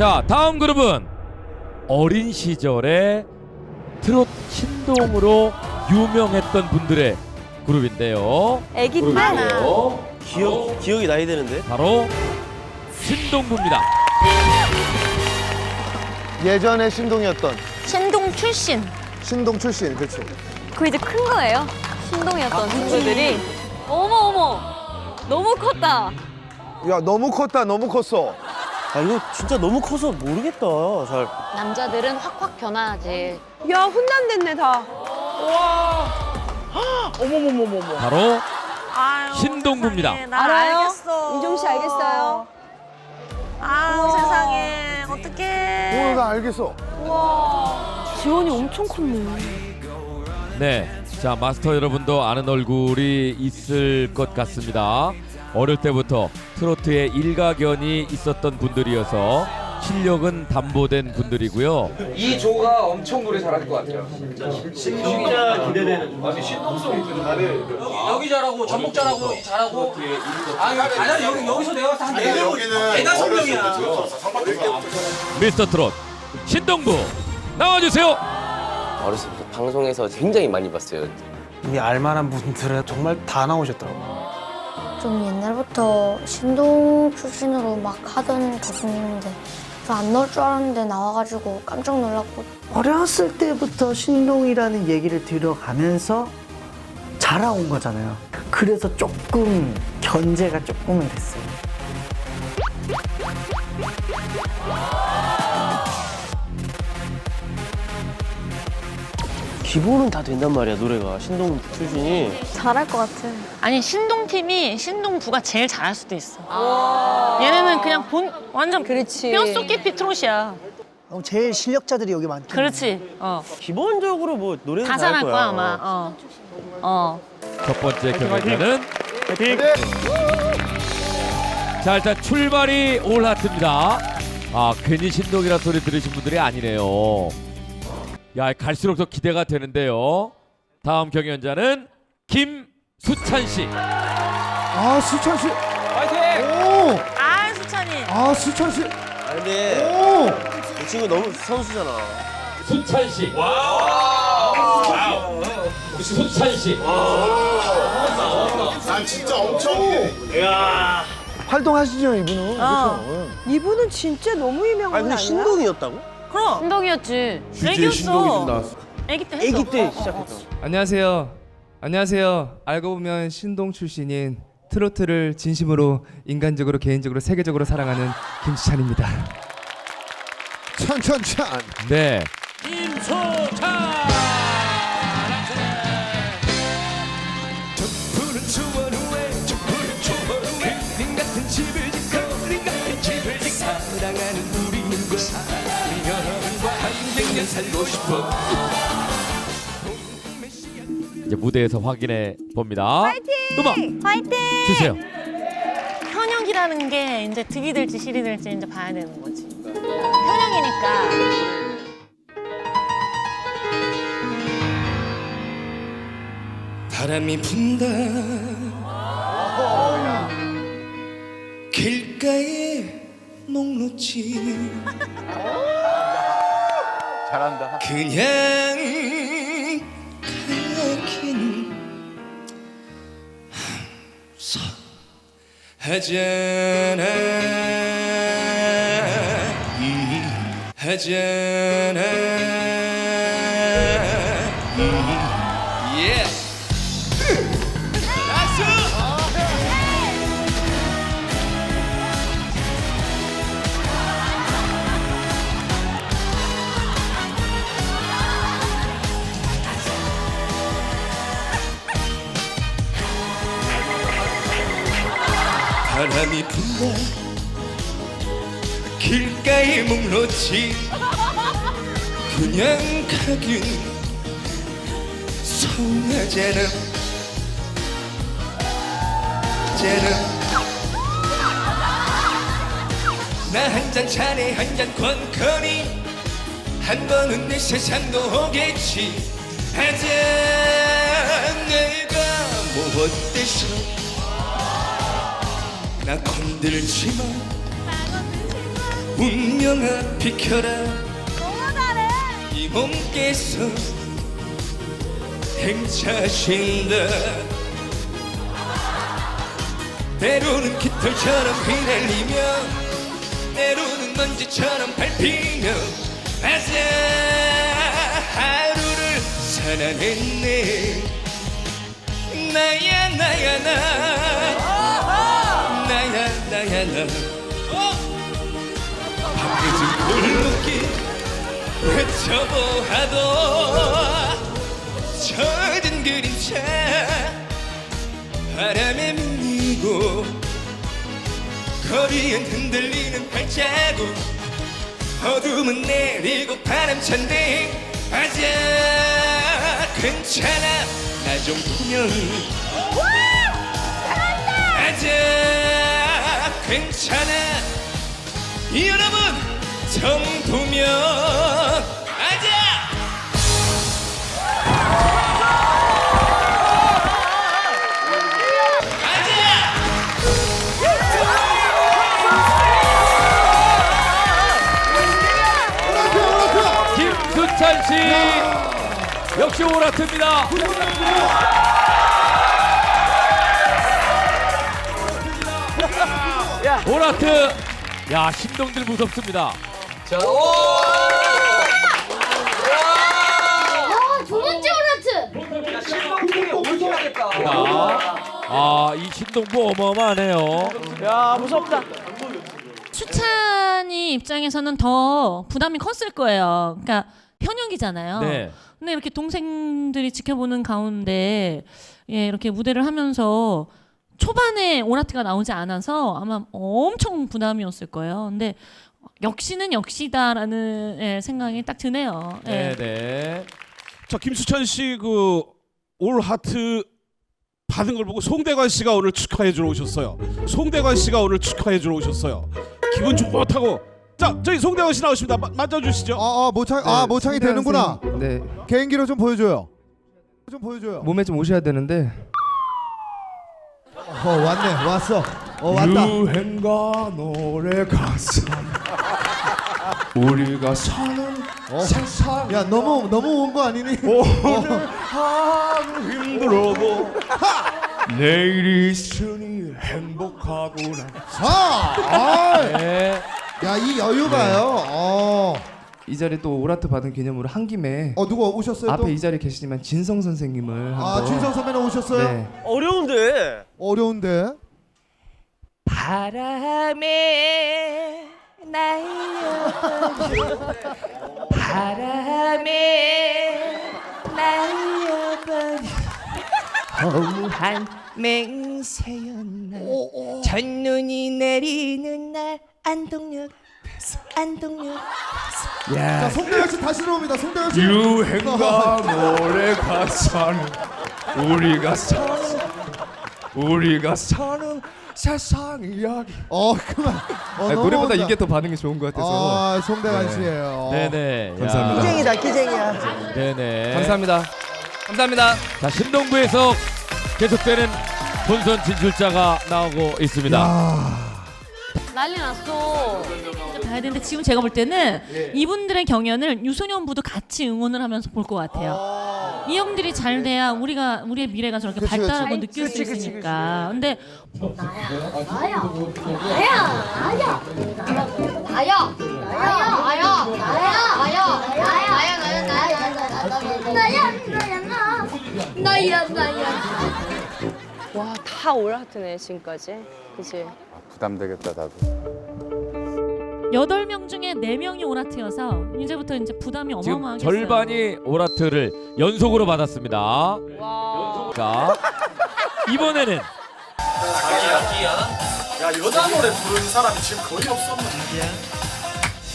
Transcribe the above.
자, 다음 그룹은 어린 시절에 트롯 신동으로 유명했던 분들의 그룹인데요. 애기 때. 기억 기억이 나야 되는데. 바로 신동부입니다. 예전에 신동이었던 신동 출신. 신동 출신 그렇지. 그 이제 큰 거예요. 신동이었던 친구들이. 어머 어머. 너무 컸다. 야 너무 컸다 너무 컸어. 아 이거 진짜 너무 커서 모르겠다. 잘. 남자들은 확확 변하지. 야 훈남됐네 다. 바로 아유, 신동부입니다. 세상에, 나 알아요? 알겠어. 인정 씨 알겠어요? 아유 세상에 어떡해. 오늘 나 알겠어. 지원이 엄청 컸네. 네. 자, 마스터 여러분도 아는 얼굴이 있을 것 같습니다. 어릴 때부터 트로트에 일가견이 있었던 분들이어서 실력은 담보된 분들이고요. 이 조가 엄청 노래 잘할 것 같아요. 진짜 기대되는. 여기 잘하고 전북 잘하고 잘하고. 아니 아니 여기 여기서 내가 봤을 때한 네 명 네다섯 명이야. 미스터 트롯 신동부 나와주세요. 어렸을 때 방송에서 굉장히 많이 봤어요. 이 알만한 분들은 정말 다 나오셨더라고요. 좀 옛날부터 신동 출신으로 막 하던 가수님인데 저 안 나올 줄 알았는데 나와가지고 깜짝 놀랐고 어렸을 때부터 신동이라는 얘기를 들어가면서 자라온 거잖아요. 그래서 조금 견제가 조금은 됐어요. 기본은 다 된단 말이야 노래가 신동 출신이. 잘할 것 같아. 아니 신동 팀이 신동부가 제일 잘할 수도 있어. 얘네는 그냥 본 완전 그렇지. 뼛속 깊이 트롯이야. 제일 실력자들이 여기 많기 그렇지. 어. 기본적으로 뭐 노래는 다 잘할 거야 아마. 어. 어. 첫 번째 경연자는 자 일단 출발이 올 하트입니다. 아 괜히 신동이라 소리 들으신 분들이 아니네요. 야 갈수록 더 기대가 되는데요. 다음 경연자는 김수찬 씨. 아 수찬 씨. 파이팅! 오. 아 수찬이. 아 수찬 씨. 아 근데 오. 이 친구 너무 선수잖아. 수찬 씨. 와우. 수찬 씨. 난 진짜 엄청. 활동하시죠 이분은. 어. 그렇죠. 이분은 진짜 너무 유명한 아니 근데 신동이었다고? 그럼. 신동이었지. 애기였어. 애기 때 했어. 아기 때 시작했어. 안녕하세요. 안녕하세요. 알고 보면 신동 출신인 트로트를 진심으로 인간적으로 개인적으로 세계적으로 사랑하는 김수찬입니다. 찬찬찬. 네. 이제 무대에서 확인해 봅니다. 음악 파이팅! 주세요. 현역이라는 게 이제 득이 될지 실이 될지 이제 봐야 되는 거지. 현역이니까. 바람이 분다 길가에 녹록지 잘한다. 그냥 가긴 서 하잖아. 이 하잖아 바람이 분다 길가에 묵렀지. 그냥 가긴 서운하잖아 잖아 나 한 잔 차례 한 잔 권커니 한 번은 내 세상도 오겠지. 하자 내가 뭐 어때서 나 건들지 마. 운명아 비켜라. 이 몸께서 행차신다. 때로는 깃털처럼 휘날리며 때로는 먼지처럼 밟히며 아자 하루를 살아냈네. 나야 나야 나 나 밤늦은 골목길 외쳐보아도 젖은 그림자 바람에 밀리고 거리엔 흔들리는 발자국 어둠은 내리고 바람찬데 아자 괜찮아 나 좀 보면. 아자 괜찮아. 여러분 정도면 아자! 아자! 김수찬 씨. 역시 오라트입니다. 오라트 야 신동들 무섭습니다. 두 번째 오라트! 아이 신동부 어마어마하네요. 야 무섭다. 수찬이 입장에서는 더 부담이 컸을 거예요. 그러니까 현역이잖아요. 네. 근데 이렇게 동생들이 지켜보는 가운데 예, 이렇게 무대를 하면서 초반에 오라트가 나오지 않아서 아마 엄청 부담이었을 거예요. 근데 역시는 역시다라는 예, 생각이 딱 드네요. 예. 네 네. 자 김수찬 씨 그 올 하트 받은 걸 보고 송대관 씨가 오늘 축하해 주러 오셨어요. 송대관 씨가 오늘 축하해 주러 오셨어요. 기분 좋다고. 자 저희 송대관 씨 나오십니다. 마- 맞아 주시죠. 아, 아 모창 아 모창이 되는구나. 네. 개인기로 좀 보여줘요. 좀 보여줘요. 몸에 좀 오셔야 되는데. 어 왔네 왔어. 어 왔다. 유행가 노래 가사 우리가 사는 어. 세상 야 너무 너무 온 거 아니니? 오늘 하루 힘들어도 내일 있으니 행복하구나 자, 아, 네. 야이 여유가요. 어, 이 자리 또 오라트 받은 기념으로 한 김에 어 누구 오셨어요 또? 앞에 이 자리 계시지만 진성 선생님을 아 한번 진성 선배는 오셨어요? 네. 어려운데. 어려운데. 바람에 날려버려 바람에 날려버려 허무한 맹세였나 첫눈이 내리는 날 안동역 안동역 자 송대관 씨 다시 들어옵니다. 송대관 씨. 유행가 노래 가사는 우리가 사는 우리가 사는 세상 이야기 어 그만. 어, 아니, 노래보다 넘어온다. 이게 더 반응이 좋은 것 같아서. 아 송대관 네. 씨예요. 네네. 야, 감사합니다. 기쟁이다 기쟁이야. 네네. 감사합니다. 감사합니다. 자 신동부에서 계속되는 본선 진출자가 나오고 있습니다. 난리 났어. 봐야 되는데 지금 제가 볼 때는 이분들의 경연을 유소년부도 같이 응원을 하면서 볼 것 같아요. 이 형들이 잘 돼야 우리가 우리의 미래가 저렇게 그치, 발달하고 그치. 느낄 수 있으니까. 근데 나야, 나야, 나야, 나야, 나야, 나야, 나야, 나야, 나야, 나야, 나야, 나야, 나야, 나야. 와, 다 올라트네, 지금까지. 그치? 부담되겠다 나도. 여덟 명 중에 네 명이 오라트여서 이제부터 이제 부담이 지금 어마어마하겠어요. 절반이 오라트를 연속으로 받았습니다. 와. 자 이번에는 야 여자 노래 부르는 사람이 지금 거의 없었는데